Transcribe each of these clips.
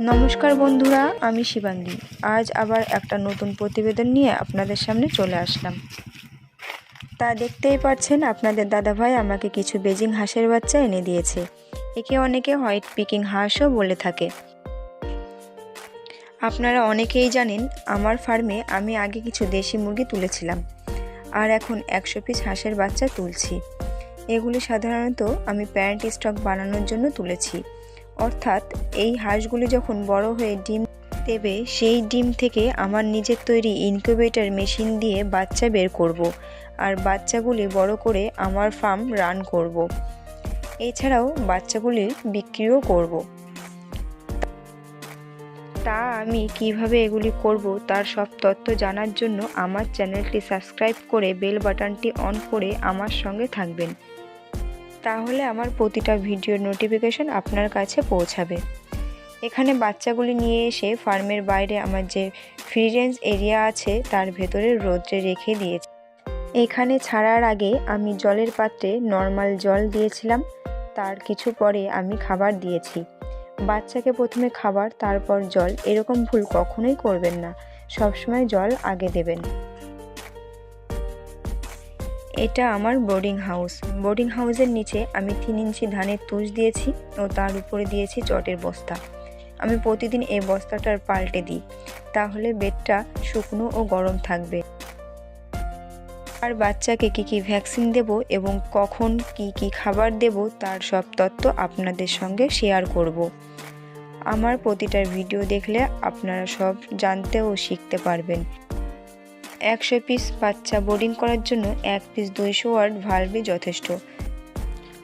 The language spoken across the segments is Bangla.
নমস্কার বন্ধুরা, আমি শিবাঙ্গী। আজ আবার একটা নতুন প্রতিবেদন নিয়ে আপনাদের সামনে চলে আসলাম। তা দেখতেই পাচ্ছেন, আপনাদের দাদাভাই আমাকে কিছু বেজিং হাঁসের বাচ্চা এনে দিয়েছে। একে অনেকে হোয়াইট পিকিং হাঁসও বলে থাকে। আপনারা অনেকেই জানেন, আমার ফার্মে আমি আগে কিছু দেশি মুরগি তুলেছিলাম, আর এখন একশো পিস হাঁসের বাচ্চা তুলছি। এগুলি সাধারণত আমি প্যারেন্ট স্টক বানানোর জন্য তুলেছি। অর্থাৎ এই হাঁসগুলি যখন বড় হয়ে ডিম দেবে, সেই ডিম থেকে আমার নিজের তৈরি ইনকিউবেটর মেশিন দিয়ে বাচ্চা বের করব। আর বাচ্চাগুলি বড় করে আমার ফার্ম রান করব। এছাড়াও বাচ্চাগুলি বিক্রিও করব। তা আমি কীভাবে এগুলি করব তার সব তথ্য জানার জন্য আমার চ্যানেলটি সাবস্ক্রাইব করে বেল বাটনটি অন করে আমার সঙ্গে থাকবেন তাহলে আমার প্রতিটা ভিডিওর নোটিফিকেশন আপনার কাছে পৌঁছাবে। এখানে বাচ্চাগুলি নিয়ে এসে ফার্মের বাইরে আমার যে ফ্রি রেঞ্জ এরিয়া আছে, তার ভেতরে রোদ্রে রেখে দিয়েছি। এখানে ছাড়ার আগে আমি জলের পাত্রে নর্মাল জল দিয়েছিলাম, তার কিছু পরে আমি খাবার দিয়েছি। বাচ্চাকে প্রথমে খাবার, তারপর জল, এরকম ভুল কখনোই করবেন না। সবসময় জল আগে দেবেন। এটা আমার বোর্ডিং হাউস বোর্ডিং হাউসের নিচে আমি তিন ইঞ্চি ধানের তুষ দিয়েছি ও তার উপরে দিয়েছি চটের বস্তা। আমি প্রতিদিন এই বস্তাটার পাল্টে দিই। তাহলে বেডটা শুকনো ও গরম থাকবে। আর বাচ্চাকে কি কি ভ্যাকসিন দেব এবং কখন কি কি খাবার দেব তার সব তত্ত্ব আপনাদের সঙ্গে শেয়ার করব। আমার প্রতিটা ভিডিও দেখলে আপনারা সব জানতে ও শিখতে পারবেন। একশো পিস বাচ্চা বোর্ডিং করার জন্য এক পিস দুইশো ওয়ার্ড ভালভই যথেষ্ট।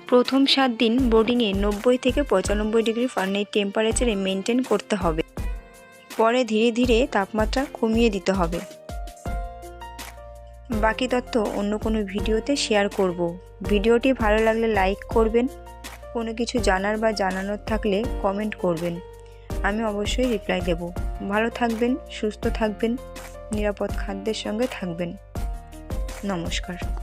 প্রথম সাত দিন বোর্ডিংয়ে নব্বই থেকে পঁচানব্বই ডিগ্রি ফার্নাইট টেম্পারেচারে মেনটেন করতে হবে। পরে ধীরে ধীরে তাপমাত্রা কমিয়ে দিতে হবে। বাকি তথ্য অন্য কোনো ভিডিওতে শেয়ার করব। ভিডিওটি ভালো লাগলে লাইক করবেন। কোনো কিছু জানার বা জানানোর থাকলে কমেন্ট করবেন। আমি অবশ্যই রিপ্লাই দেব। ভালো থাকবেন, সুস্থ থাকবেন। নিরাপদ খাদ্যের সঙ্গে থাকবেন। নমস্কার।